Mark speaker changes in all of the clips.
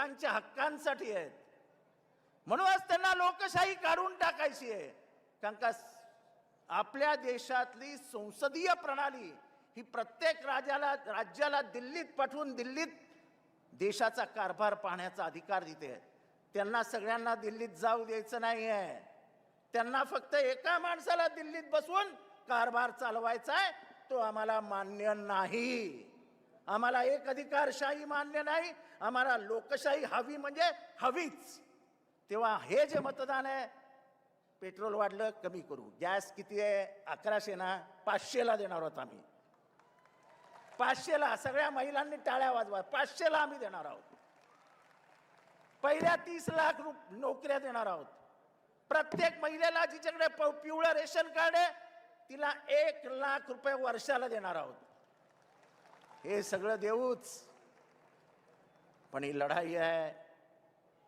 Speaker 1: लोकांच्या हक्कांसाठी आहेत. म्हणूनच त्यांना लोकशाही काढून टाकायची आहे. कारण का आपल्या देशातली संसदीय प्रणाली ही प्रत्येक राज्याला राज्याला दिल्लीत पाठवून दिल्लीत देशाचा कारभार पाहण्याचा अधिकार देते त्यांना सगळ्यांना दिल्लीत जाऊ द्यायचं नाही आहे. त्यांना फक्त एका माणसाला दिल्लीत बसवून कारभार चालवायचा आहे तो आम्हाला मान्य नाही. आम्हाला एक अधिकारशाही मान्य नाही आम्हाला लोकशाही हवी म्हणजे हवीच. तेव्हा हे जे मतदान आहे पेट्रोल वाढलं कमी करू. गॅस किती आहे? अकराशे ना? पाचशेला देणार आहोत आम्ही. पाचशेला सगळ्या महिलांनी टाळ्या वाजवा. पाचशेला आम्ही देणार आहोत. पहिल्या तीस लाख रुप नोकऱ्या देणार आहोत. प्रत्येक महिलेला जिच्याकडे प- पिवळं रेशन कार्ड आहे तिला एक लाख रुपये वर्षाला देणार आहोत. हे सगळं देऊच. पण ही लढाई आहे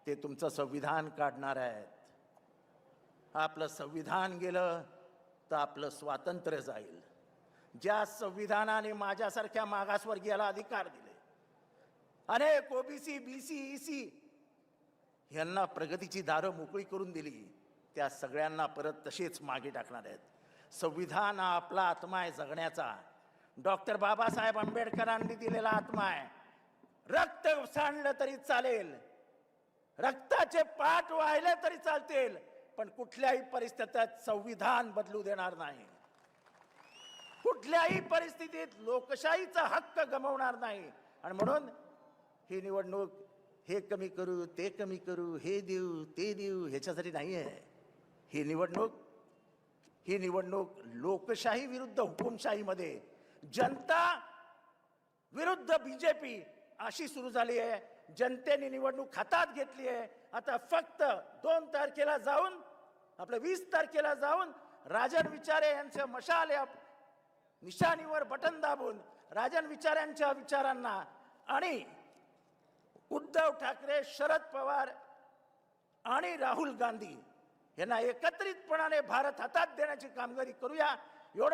Speaker 1: ते तुमचं संविधान काढणार आहेत. आपलं संविधान गेलं तर आपलं स्वातंत्र्य जाईल. ज्या संविधानाने माझ्यासारख्या मागासवर्गीयाला अधिकार दिले अनेक ओबीसी बीसी ईसी यांना प्रगतीची दारं मोकळी करून दिली त्या सगळ्यांना परत तसेच मागे टाकणार आहेत. संविधान हा आपला आत्मा आहे जगण्याचा. डॉक्टर बाबासाहेब आंबेडकरांनी दिलेला आत्मा आहे. रक्त सांडलं तरी चालेल. रक्ताचे पाठ वाहिले तरी चालतील पण कुठल्याही परिस्थितीत संविधान बदलू देणार नाही. कुठल्याही परिस्थितीत लोकशाहीचा हक्क गमावणार नाही. आणि म्हणून ही निवडणूक हे कमी करू ते कमी करू हे देऊ ते देऊ ह्याच्यासाठी नाही आहे. ही निवडणूक ही निवडणूक लोकशाही विरुद्ध हुकुमशाहीमध्ये जनता विरुद्ध बीजेपी अशी सुरू झाली आहे. जनतेने निवडणूक हातात घेतली आहे. आता फक्त दोन तारखेला जाऊन आपलं वीस तारखेला जाऊन राजन विचारे यांच्या मशाल या निशाणीवर बटन दाबून राजन विचारांच्या विचारांना आणि उद्धव ठाकरे शरद पवार आणि राहुल गांधी यांना एकत्रितपणाने भारत हातात देण्याची कामगिरी करूया. एवढं